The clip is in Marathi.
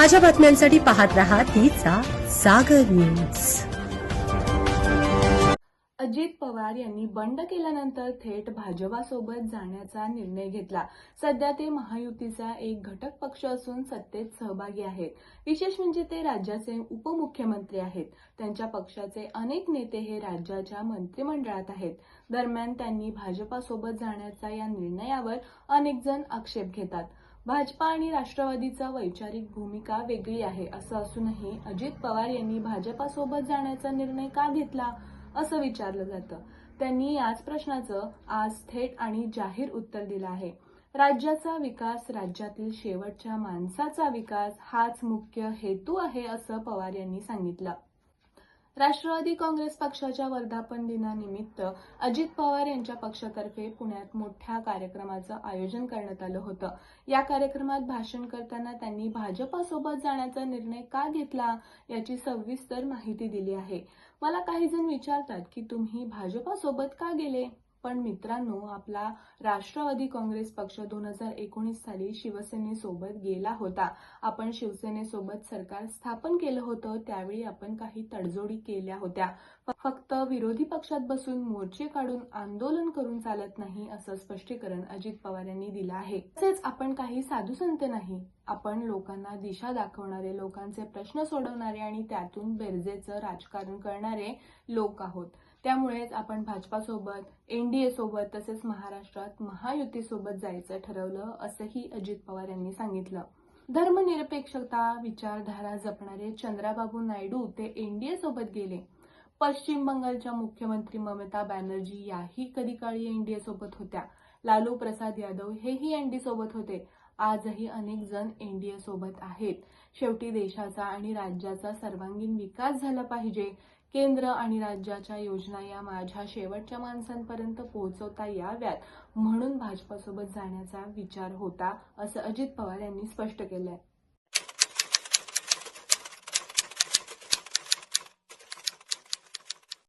ताज्या बातम्यांसाठी पाहत राहा तिचा सागर न्यूज. अजित पवार यांनी बंड केल्यानंतर थेट भाजपासोबत जाण्याचा निर्णय घेतला. सध्या ते महायुतीचा एक घटक पक्ष असून सत्तेत सहभागी आहेत. विशेष म्हणजे ते राज्याचे उपमुख्यमंत्री आहेत. त्यांच्या पक्षाचे अनेक नेते हे राज्याच्या मंत्रिमंडळात आहेत. दरम्यान त्यांनी भाजपासोबत जाण्याचा या निर्णयावर अनेक जण आक्षेप घेतात. भाजपा आणि राष्ट्रवादीचा वैचारिक भूमिका वेगळी आहे असं असूनही अजित पवार यांनी भाजपासोबत जाण्याचा निर्णय का घेतला असं विचारलं जातं. त्यांनी याच प्रश्नाचं आज थेट आणि जाहीर उत्तर दिलं आहे. राज्याचा विकास राज्यातील शेवटच्या माणसाचा विकास हाच मुख्य हेतू आहे असं पवार यांनी सांगितलं. राष्ट्रवादी काँग्रेस पक्षाच्या वर्धापन दिनानिमित्त अजित पवार यांच्या पक्षातर्फे पुण्यात मोठ्या कार्यक्रमाचं आयोजन करण्यात आलं होतं. या कार्यक्रमात भाषण करताना त्यांनी भाजपासोबत जाण्याचा निर्णय का घेतला याची सविस्तर माहिती दिली आहे. मला काही जण विचारतात की तुम्ही भाजपासोबत का गेले? पण मित्रांनो आपला राष्ट्रवादी काँग्रेस पक्ष दोन हजार एकोणीस साली शिवसेनेसोबत गेला होता. आपण शिवसेनेसोबत सरकार स्थापन केलं होतं त्यावेळी आपण काही तडजोडी केल्या होत्या. फक्त विरोधी पक्षात बसून मोर्चे काढून आंदोलन करून चालत नाही असं स्पष्टीकरण अजित पवार यांनी दिलं आहे. तसेच आपण काही साधू संत नाही. आपण लोकांना दिशा दाखवणारे लोकांचे प्रश्न सोडवणारे आणि त्यातून बेरजेचं राजकारण करणारे लोक आहोत. त्यामुळेच आपण भाजपासोबत एनडीए सोबत तसेच महाराष्ट्रात महायुतीसोबत जायचं ठरवलं असंही अजित पवार यांनी सांगितलं. धर्मनिरपेक्षता विचारधारा जपणारे चंद्राबाबू नायडू ते एनडीए सोबत गेले. पश्चिम बंगालच्या मुख्यमंत्री ममता बॅनर्जी याही कधी काळी एनडीए सोबत होत्या. लालू प्रसाद यादव हेही एनडी सोबत होते. आजही अनेक जण एनडीए सोबत आहेत. शेवटी देशाचा आणि राज्याचा सर्वांगीण विकास झाला पाहिजे. केंद्र आणि राज्याच्या योजना या माझ्या शेवटच्या माणसांपर्यंत पोहोचवता याव्यात म्हणून भाजपासोबत जाण्याचा विचार होता असं अजित पवार यांनी स्पष्ट केलंय.